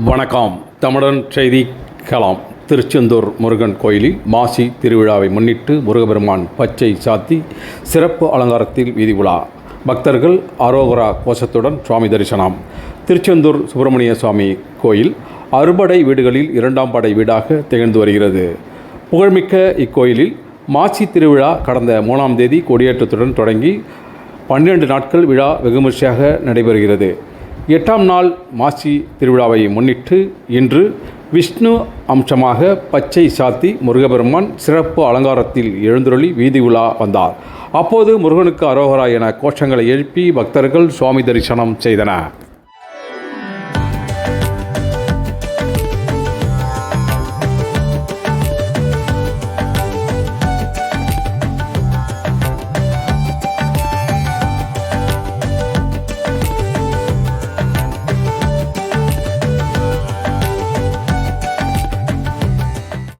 வணக்கம். தமிழன் செய்தி கலாம். திருச்செந்தூர் முருகன் கோயிலில் மாசி திருவிழாவை முன்னிட்டு முருகபெருமான் பச்சை சாத்தி சிறப்பு அலங்காரத்தில் வீதி உலா. பக்தர்கள் அரோகரா கோஷத்துடன் சுவாமி தரிசனம். திருச்செந்தூர் சுப்பிரமணிய சுவாமி கோயில் அறுபடை வீடுகளில் இரண்டாம் படை வீடாக திகழ்ந்து வருகிறது. புகழ்மிக்க இக்கோயிலில் மாசி திருவிழா கடந்த மூணாம் தேதி கொடியேற்றத்துடன் தொடங்கி பன்னிரண்டு நாட்கள் விழா வெகுமர்ச்சியாக நடைபெறுகிறது. எட்டாம் நாள் மாசி திருவிழாவை முன்னிட்டு இன்று விஷ்ணு அம்சமாக பச்சை சாத்தி முருகபெருமான் சிறப்பு அலங்காரத்தில் எழுந்தருளி வீதி உலா வந்தார். அப்போது முருகனுக்கு அரோகரா என கோஷங்களை எழுப்பி பக்தர்கள் சுவாமி தரிசனம் செய்தனர்.